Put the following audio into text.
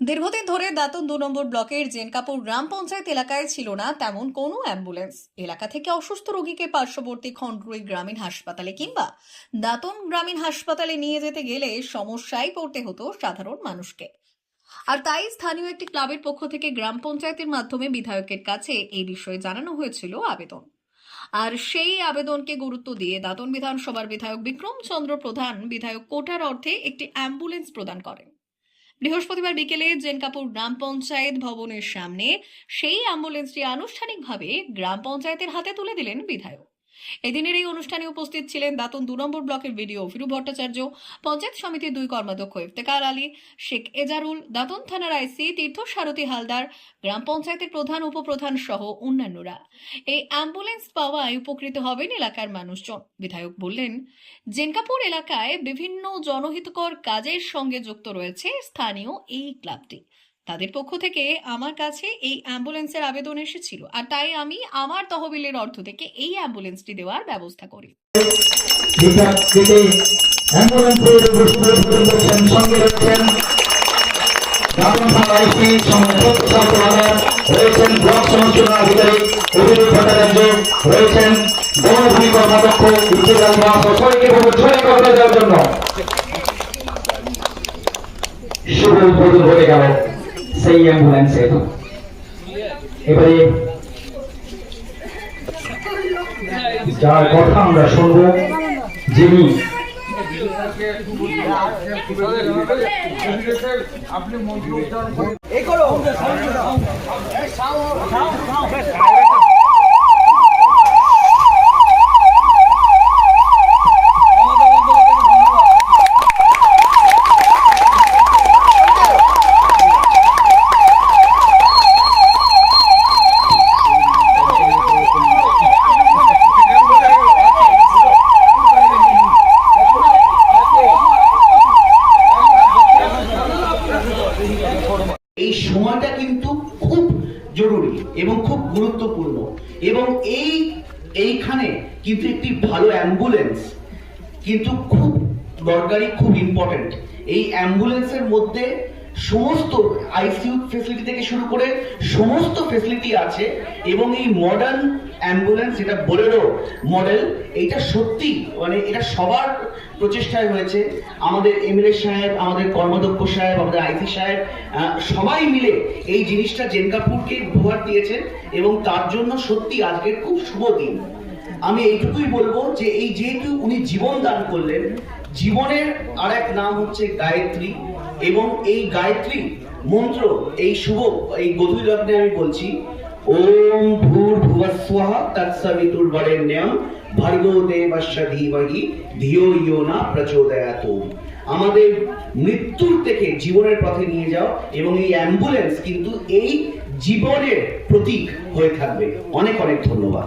দীর্ঘদিন ধরে দাতন দু নম্বর ব্লকের জেনকাপুর গ্রাম পঞ্চায়েত এলাকায় ছিল না তেমন কোনো অ্যাম্বুলেন্স। এলাকা থেকে অসুস্থ রোগীকে পার্শ্ববর্তী খন্ডরুই গ্রামীণ হাসপাতালে কিংবা দাতন গ্রামীণ হাসপাতালে নিয়ে যেতে গেলে সমস্যায় পড়তে হতো সাধারণ মানুষকে। আর তাই স্থানীয় একটি ক্লাবের পক্ষ থেকে গ্রাম পঞ্চায়েতের মাধ্যমে বিধায়কের কাছে এই বিষয়ে জানানো হয়েছিল আবেদন। আর সেই আবেদনকে গুরুত্ব দিয়ে দাতন বিধানসভার বিধায়ক বিক্রম চন্দ্র প্রধান বিধায়ক কোটার অর্থে একটি অ্যাম্বুলেন্স প্রদান করেন। বৃহস্পতিবার বিকেলে জেন কাপুর গ্রাম পঞ্চায়েত ভবনের সামনে সেই অ্যাম্বুলেন্সটি আনুষ্ঠানিকভাবে গ্রাম পঞ্চায়েতের হাতে তুলে দিলেন বিধায়ক। এদিনের এই অনুষ্ঠানে উপস্থিত ছিলেন দাতন দু নম্বর ব্লকের ভিডিও ফিরু ভট্টাচার্য, পঞ্চায়েত সমিতির দুই কর্মাধ্যক্ষ ইফতেকার আলী, শেখ এজারুল, দাতন থানার আইসি তীর্থ সারথী হালদার, গ্রাম পঞ্চায়েতের প্রধান, উপপ্রধান সহ অন্যান্যরা। এই অ্যাম্বুলেন্স পাওয়ায় উপকৃত হবেন এলাকার মানুষজন। বিধায়ক বললেন, জেনকাপুর এলাকায় বিভিন্ন জনহিতকর কাজের সঙ্গে যুক্ত রয়েছে স্থানীয় এই ক্লাবটি। তাদের পক্ষ থেকে আমার কাছে এই অ্যাম্বুলেন্সের আবেদন এসেছিল। আর তাই আমি আমার তহবিলের অর্থ থেকে এই অ্যাম্বুলেন্সটি দেওয়ার ব্যবস্থা করি। শুভ উদ্বোধন হয়ে গেল সেই অ্যাম্বুলেন্সের এবারে যার কথা আমরা শুনব যিনি আপনি মন্ত্র উচ্চারণ করুন। এই সময়টা কিন্তু খুব জরুরি এবং খুব গুরুত্বপূর্ণ এবং এই এইখানে কিন্তু একটি ভালো অ্যাম্বুলেন্স কিন্তু খুব দরকারি খুব ইম্পর্টেন্ট এই অ্যাম্বুলেন্সের মধ্যে সমস্ত আইসিইউ ফেসিলিটি থেকে শুরু করে সমস্ত ফেসিলিটি আছে এবং এই মডার্ন অ্যাম্বুলেন্স এটা বোলেরো মডেল এইটা সত্যি মানে এটা সবার প্রচেষ্টায় হয়েছে। আমাদের এমএলএ সাহেব, আমাদের কর্মদক্ষ সাহেব, আমাদের আইসি সাহেব সবাই মিলে এই জিনিসটা জেনকাপুরকে উপহার দিয়েছেন এবং তার জন্য সত্যি আজকের খুব শুভ দিন। আমি এইটুকুই বলব যে এই যেহেতু উনি জীবন দান করলেন, জীবনের আর এক নাম হচ্ছে গায়ত্রী। এবং এই গায়ত্রী মন্ত্র, এই শুভ, এই গধূলি লগ্নে আমি বলছি, ওম ভূর ভুবস্বহ তৎসবিতুর বরেণ্যম ভর্গো দেবস্য ধীমহি ধিয়ো ইয়ো না প্রচোদয়াত। আমাদের মৃত্যুর থেকে জীবনের পথে নিয়ে যাও এবং এই অ্যাম্বুলেন্স কিন্তু এই জীবনের প্রতীক হয়ে থাকবে। অনেক অনেক ধন্যবাদ।